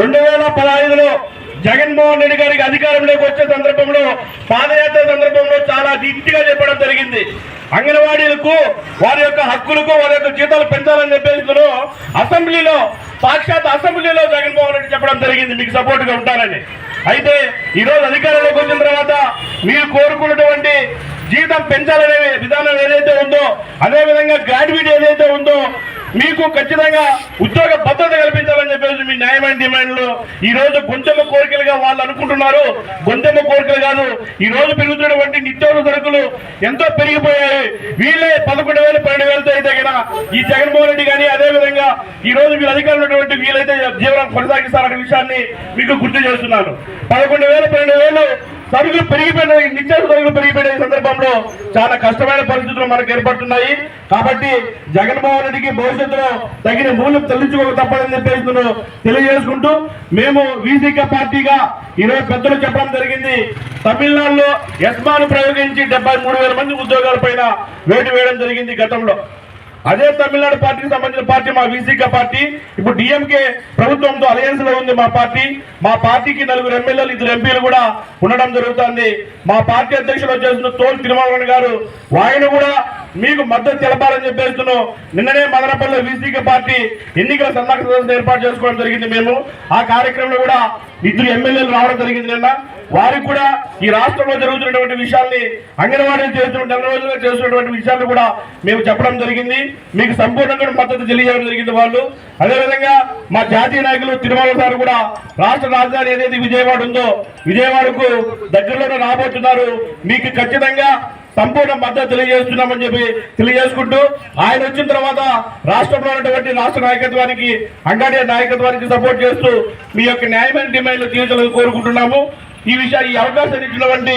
రెండు వేల పదహైదులో జగన్మోహన్ రెడ్డి గారికి అధికారంలోకి వచ్చే సందర్భంలో పాదయాత్ర సందర్భంలో చాలా దిట్టిగా చెప్పడం జరిగింది. అంగన్వాడీలకు వారి యొక్క హక్కులకు వారి యొక్క జీతాలు పెంచాలని చెప్పేందుకు అసెంబ్లీలో సాక్షాత్ అసెంబ్లీలో జగన్మోహన్ రెడ్డి చెప్పడం జరిగింది. మీకు సపోర్ట్గా ఉంటారని అయితే ఈరోజు అధికారంలోకి వచ్చిన తర్వాత మీరు కోరుకున్నటువంటి జీతం పెంచాలనే విధానం ఏదైతే ఉందో అదే విధంగా గ్రాడ్యుయేట్ ఏదైతే ఉందో మీకు ఖచ్చితంగా ఉద్యోగ భద్రత కల్పించాలని చెప్పేసి మీ న్యాయమైన డిమాండ్లు. ఈ రోజు గొంతెమ్మ కోరికలుగా వాళ్ళు అనుకుంటున్నారు. గొంతెమ్మ కోరికలు కాదు ఈ రోజు పెరుగుతున్నటువంటి నిత్యావసర సరుకులు ఎంతో పెరిగిపోయాయి. వీళ్ళే పదకొండు వేలు పన్నెండు వేలతో అయితే ఈ జగన్మోహన్ రెడ్డి కానీ అదే విధంగా ఈ రోజు వీళ్ళ అధికారులు ఉన్నటువంటి వీళ్ళైతే జీవనం కొనసాగిస్తారనే విషయాన్ని మీకు గుర్తు చేస్తున్నాను. పదకొండు వేలు పన్నెండు వేలు సరుకులు పెరిగిపోయిన నిత్యావసర సరుకులు పెరిగిపోయిన ఈ సందర్భంలో చాలా కష్టమైన పరిస్థితులు మనకు ఏర్పడుతున్నాయి. కాబట్టి జగన్మోహన్ రెడ్డికి భవిష్యత్తులో తగిన మూల్యం చెల్లించుకోక తప్పదని చెప్పేసి తెలియజేసుకుంటూ మేము వీసీక పార్టీగా ఇరవై పెద్దలు చెప్పడం జరిగింది. తమిళనాడులో యస్మాను ప్రయోగించి డెబ్బై మూడు వేల మంది ఉద్యోగాల పైన వేటు వేయడం జరిగింది గతంలో. అదే తమిళనాడు పార్టీకి సంబంధించిన పార్టీ మా వీసీక పార్టీ. ఇప్పుడు డిఎంకే ప్రభుత్వంతో అలయన్స్లో ఉంది మా పార్టీ. మా పార్టీకి నలుగురు ఎమ్మెల్యేలు ఇద్దరు ఎంపీలు కూడా ఉండడం జరుగుతుంది. మా పార్టీ అధ్యక్షులు వచ్చేసిన తోలు తిరుమలరావు గారు ఆయన కూడా మీకు మద్దతు తెలపాలని చెప్పేస్తున్నాం. నిన్ననే మదనపల్లి వీసీక పార్టీ ఎన్నికల సన్నాహక సదస్సు ఏర్పాటు చేసుకోవడం జరిగింది మేము. ఆ కార్యక్రమంలో కూడా ఇద్దరు ఎమ్మెల్యేలు రావడం జరిగింది నిన్న. వారికి కూడా ఈ రాష్ట్రంలో జరుగుతున్నటువంటి విషయాల్ని అంగన్వాడీలు చేస్తున్న నెల రోజులుగా చేస్తున్నటువంటి విషయాలు కూడా మేము చెప్పడం జరిగింది. మీకు సంపూర్ణంగా మద్దతు తెలియజేయడం జరిగింది వాళ్ళు. అదేవిధంగా మా జాతీయ నాయకులు తిరుమల సార్ కూడా రాష్ట్ర రాజధాని ఏదైతే విజయవాడ ఉందో విజయవాడకు దగ్గరలోనే రాబోతున్నారు. మీకు ఖచ్చితంగా సంపూర్ణ మద్దతు తెలియజేస్తున్నామని చెప్పి తెలియజేసుకుంటూ ఆయన వచ్చిన తర్వాత రాష్ట్రంలో ఉన్నటువంటి రాష్ట్ర నాయకత్వానికి అంగాడే నాయకత్వానికి సపోర్ట్ చేస్తూ మీ యొక్క న్యాయమైన డిమాండ్లు తీర్చాలని కోరుకుంటున్నాము. ఈ విషయాన్ని ఈ అవకాశాన్ని ఇచ్చినటువంటి